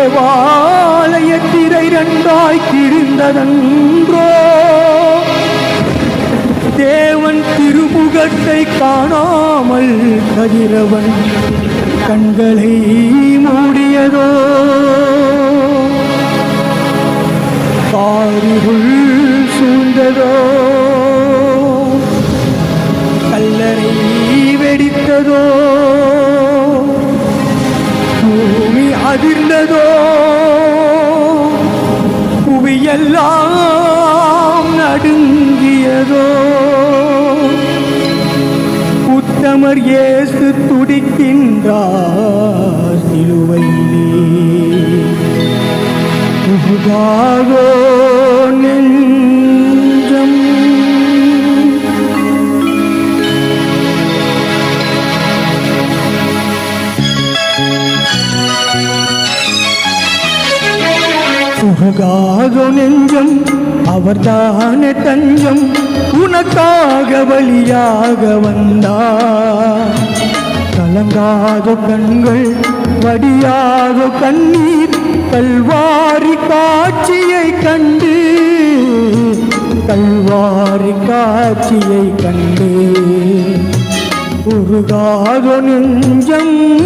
தேவாலய திரை இரண்டாய் கிழிந்ததன்றோ தேவன் திருமுகத்தை காணாமல் கதிரவன் கண்களை மூடியதோ? காரிருள் சூழ்ந்ததோ? கல்லறை வெடித்ததோ? எல்லாம் நடுங்கியதோ? உத்தமர் ஏசு துடிக்கின்றார். உனக்காக நெஞ்சம் அவர்தானே தஞ்சம். உனக்காக வழியாக வந்தார். கலங்காத கண்கள் வடியாத கண்ணீர் கல்வாரி காட்சியை கண்டு. கல்வாரி காட்சியை கண்டு. உருகாத நெஞ்சம்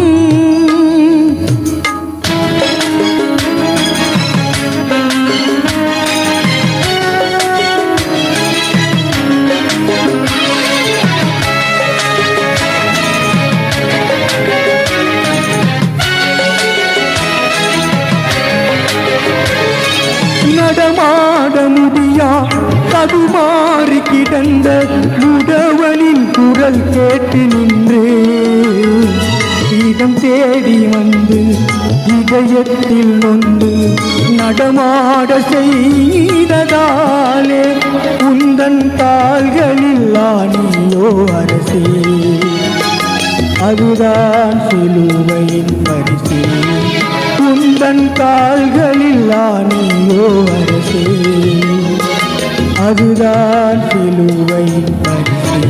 கிடந்த உடவனின் குரல் கேட்டு நின்றே இடம் தேடி வந்து இதயத்தில் நொந்து நடமாட செய்ததாலே உந்தன் கால்களில் ஆணியோ அரசே. அதுதான் சிலுவையின் பரிசே. உந்தன் கால்களில் ஆணியோ அரசே. அதுதான் சிலுவையின் பரிசே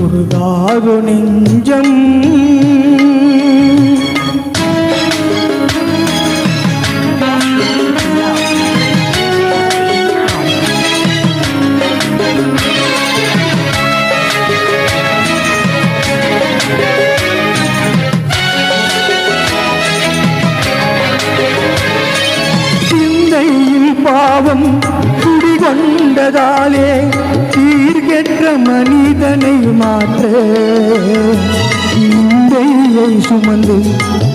உருகாது நெஞ்சம். மாற்ற. விந்தையை சுமந்து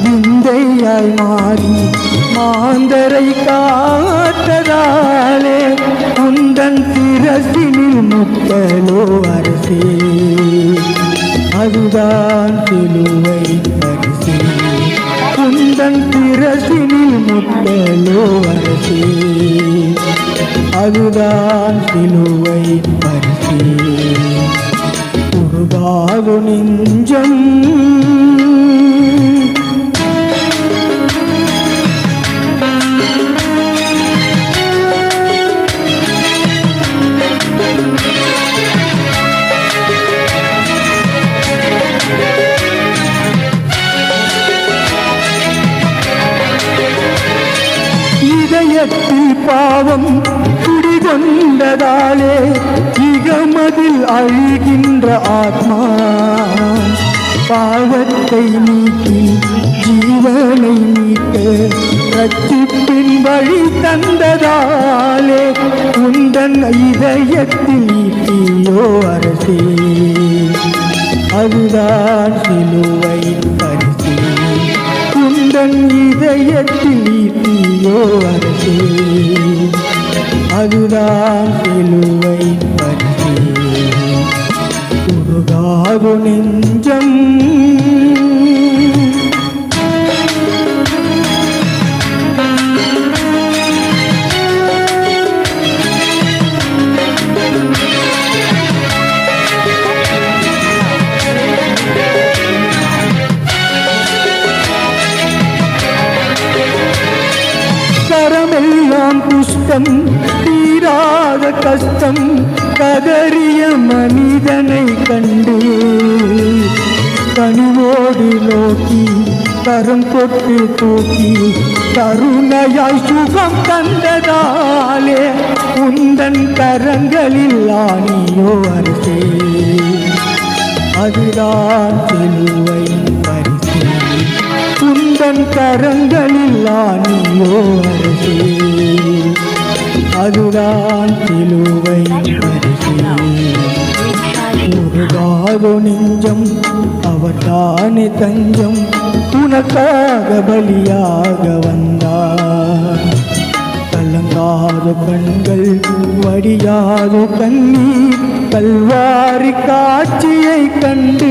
விந்தையாய் மாறி மாந்தரை காத்ததாலே குந்தன் சிரசினில் முத்தலோ அரசே. அதுதான் சிலுவை பரிசே. குந்தன் திரசினில் முத்தலோ அரசே. அதுதான் சிலுவை பரிசே. உருகாது நெஞ்சம். இதயத்தில் பாவம் குடிகொண்டதாலே இகமதில் அழுகின்ற ஆத்மா பாவத்தை நீக்கி ஜீவனை மீட்க ரத்திப்பின் வழி தந்ததாலே உந்தன் இதயத்தில் நீட்டியோ அரசே. அதுதான் சிலுவை பரிசே. உந்தன் இதயத்தில் நீட்டியோ அரசே. அதுதான் சிலுவை பரிசே உருகாது நெஞ்சம். கரமெல்லாம் புஷ்பம் தீராத கஷ்டம் கதறிய மனிதனை கண்டு கரம் கொட்டு தூக்கி கருணையாய் சுகம் தந்ததாலே உந்தன் கரங்களில் ஆணியோ அரசே அதுதான் சிலுவை பரிசு. உந்தன் கரங்களில் ஆணியோ அரசே அதுதான் சிலுவை பரிசு. உருகாதோ நெஞ்சம் அவர் தஞ்சம் உனக்காக பலியாக வந்தார். கலங்காத கண்கள் வடியாத கண்ணீர் கல்வாரி காட்சியை கண்டு